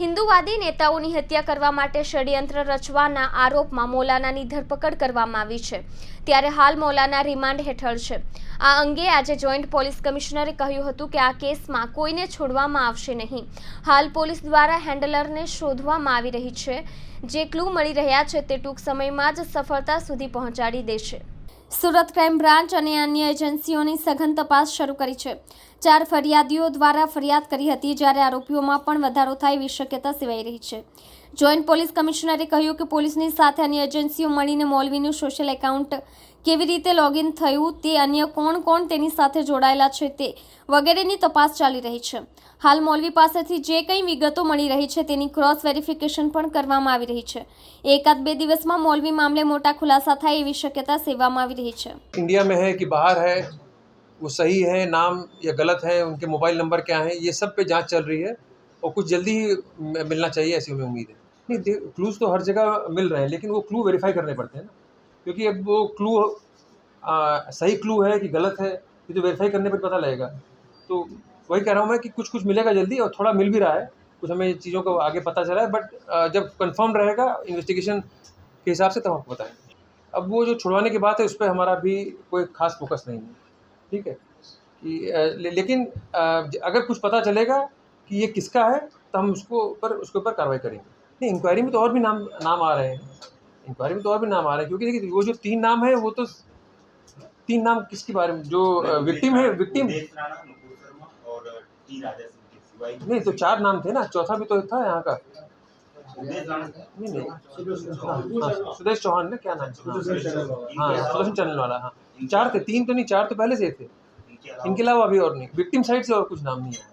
હિન્દુવાદી નેતાઓની હત્યા કરવા માટે ષડયંત્ર રચવાના આરોપમાં મૌલાનાની ધરપકડ કરવામાં આવી છે. ત્યારે હાલ મૌલાના રિમાન્ડ હેઠળ છે. આ અંગે આજે જોઈન્ટ પોલીસ કમિશનરે કહ્યું હતું કે આ કેસમાં કોઈને છોડવામાં આવશે નહીં. હાલ પોલીસ દ્વારા હેન્ડલરને શોધવામાં આવી રહી છે. જે ક્લુ મળી રહ્યા છે તે ટૂંક સમયમાં જ સફળતા સુધી પહોંચાડી દેશે. સુરત ક્રાઇમ બ્રાન્ચ અને અન્ય એજન્સીઓની સઘન તપાસ શરૂ કરી છે. ચાર ફરિયાદીઓ દ્વારા ફરિયાદ કરી હતી જ્યારે આરોપીઓમાં પણ વધારો થાય એવી શક્યતા સેવાઈ રહી છે. જોઈન્ટ પોલીસ કમિશનરે કહ્યું કે પોલીસની સાથે અન્ય એજન્સીઓ મળીને મૌલવીનું સોશિયલ એકાઉન્ટ કેવી રીતે લોગિન થયું, તે અન્ય કોણ કોણ તેની સાથે જોડાયેલા છે તે વગેરેની તપાસ ચાલી રહી છે. હાલ મૌલવી પાસેથી જે કંઈ વિગતો મળી રહી છે તેની ક્રોસ વેરિફિકેશન પણ કરવામાં આવી રહી છે. એકાદ બે દિવસમાં મૌલવી મામલે મોટા ખુલાસા થાય એવી શક્યતા સેવામાં આવી રહી છે इंडिया में है कि बाहर है वो सही है नाम या गलत है उनके मोबाइल नंबर क्या है ये सब पे जाँच चल रही है और कुछ जल्दी ही मिलना चाहिए ऐसी हमें उम्मीद है। नहीं क्लूज तो हर जगह मिल रहे हैं लेकिन वो क्लू वेरीफाई करने पड़ते हैं ना। क्योंकि अब वो क्लू आ, सही क्लू है कि गलत है ये तो वेरीफाई करने पर पता लगेगा। तो वही कह रहा हूँ मैं कि कुछ कुछ मिलेगा जल्दी और थोड़ा मिल भी रहा है कुछ हमें चीज़ों को आगे पता चला है बट जब कंफर्म रहेगा इन्वेस्टिगेशन के हिसाब से तब आपको बताएँगे अब वो जो छुड़वाने की बात है उस पर हमारा भी कोई खास फोकस नहीं है। ठीक है? कि ले, लेकिन अगर कुछ पता चलेगा कि ये किसका है तो हम उसको ऊपर उसके ऊपर कार्रवाई करेंगे। नहीं इंक्वायरी में तो और भी नाम नाम आ रहे हैं। इंक्वायरी में तो और भी नाम आ रहे हैं क्योंकि देखिए वो जो तीन नाम है वो तो तीन नाम किसके बारे में जो विक्टिम है विक्टिम नहीं तो चार नाम थे ना चौथा भी तो था यहाँ का। सुदेश नहीं नहीं। सुदेश चौहान ने क्या नाम है? सुदर्शन चैनल वाला हाँ। चार थे तीन तो नहीं चार तो पहले से थे। इनके अलावा इनके अलावा अभी और नहीं। विक्टिम साइड से और कुछ नाम नहीं है।